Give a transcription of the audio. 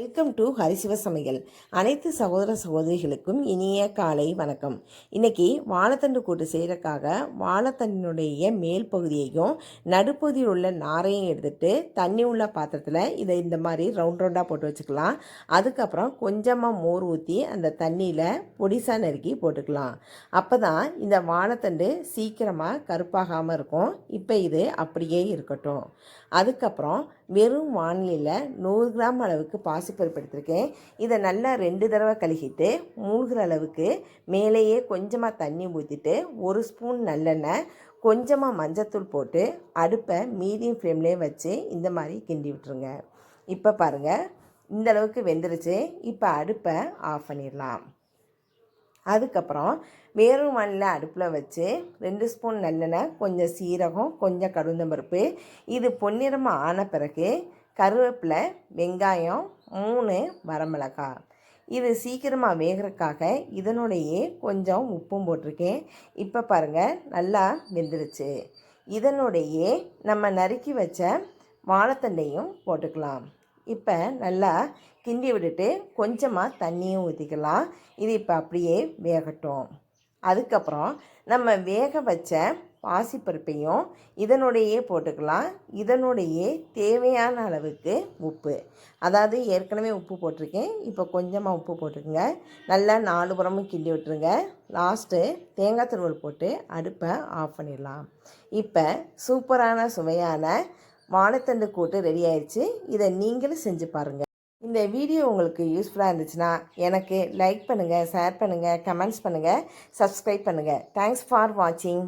ஹரிசிவ சமையல் அனைத்து சகோதர சகோதரிகளுக்கும் இனிய காலை வணக்கம். இன்னைக்கு வாழைத்தண்டு கூட்டு செய்கிறக்காக வாழைத்தண்டினுடைய மேல் பகுதியையும் நடுப்பகுதியில் உள்ள நாரையும் எடுத்துகிட்டு தண்ணி உள்ள பாத்திரத்தில் இதை இந்த மாதிரி ரவுண்ட் ரவுண்டாக போட்டு வச்சுக்கலாம். அதுக்கப்புறம் கொஞ்சமாக மோர் ஊற்றி அந்த தண்ணியில் பொடிசாக நறுக்கி போட்டுக்கலாம். அப்போ தான் இந்த வாழைத்தண்டு சீக்கிரமாக கருப்பாகாமல் இருக்கும். இப்போ இது அப்படியே இருக்கட்டும். அதுக்கப்புறம் வெறும் வானிலையில் நூறு கிராம் அளவுக்கு பாசிப்பருப்பு எடுத்திருக்கேன். இதை நல்லா ரெண்டு தடவை கழுகிட்டு மூழ்கிற அளவுக்கு மேலேயே கொஞ்சமாக தண்ணி ஊற்றிட்டு ஒரு ஸ்பூன் நல்லெண்ணெய் கொஞ்சமாக மஞ்சத்தூள் போட்டு அடுப்பை மீடியம் ஃப்ளேம்லேயே வச்சு இந்த மாதிரி கிண்டி விட்டுருங்க. இப்போ பாருங்கள் இந்த அளவுக்கு வெந்துருச்சு. இப்போ அடுப்பை ஆஃப் பண்ணிடலாம். அதுக்கப்புறம் வேறும் மண்ணில் அடுப்பில் வச்சு ரெண்டு ஸ்பூன் நல்லெண்ணெய் கொஞ்சம் சீரகம் கொஞ்சம் கடுந்தம்பருப்பு இது பொன்னிறமாக ஆன பிறகு கருவேப்பிலை வெங்காயம் மூணு வரமிளகாய். இது சீக்கிரமாக வேகிறதுக்காக இதனுடையே கொஞ்சம் உப்பும் போட்டிருக்கேன். இப்போ பாருங்கள் நல்லா வெந்துருச்சு. இதனுடையே நம்ம நறுக்கி வச்ச வாழைத்தண்டையும் போட்டுக்கலாம். இப்போ நல்லா கிண்டி விட்டுட்டு கொஞ்சமாக தண்ணியும் ஊற்றிக்கலாம் இது இப்போ அப்படியே வேகட்டும். அதுக்கப்புறம் நம்ம வேக வச்ச பாசிப்பருப்பையும் இதனுடையே போட்டுக்கலாம். இதனுடையே தேவையான அளவுக்கு உப்பு. அதாவது ஏற்கனவே உப்பு போட்டிருக்கேன். இப்போ கொஞ்சமாக உப்பு போட்டுக்கோங்க. நல்லா நாலு புறமும் கிண்டி விட்டுருங்க. லாஸ்ட்டு தேங்காய் துருவல் போட்டு அடுப்பை ஆஃப் பண்ணிடலாம். இப்போ சூப்பரான சுவையான வாழைத்தண்டு கூட்டு ரெடி ஆயிடுச்சு இதை நீங்களும் செஞ்சு பாருங்கள் இந்த வீடியோ உங்களுக்கு யூஸ்ஃபுல்லாக இருந்துச்சுன்னா எனக்கு லைக் பண்ணுங்கள் ஷேர் பண்ணுங்கள் கமெண்ட்ஸ் பண்ணுங்கள் சப்ஸ்கிரைப் பண்ணுங்கள் தேங்க்ஸ் ஃபார் வாட்சிங்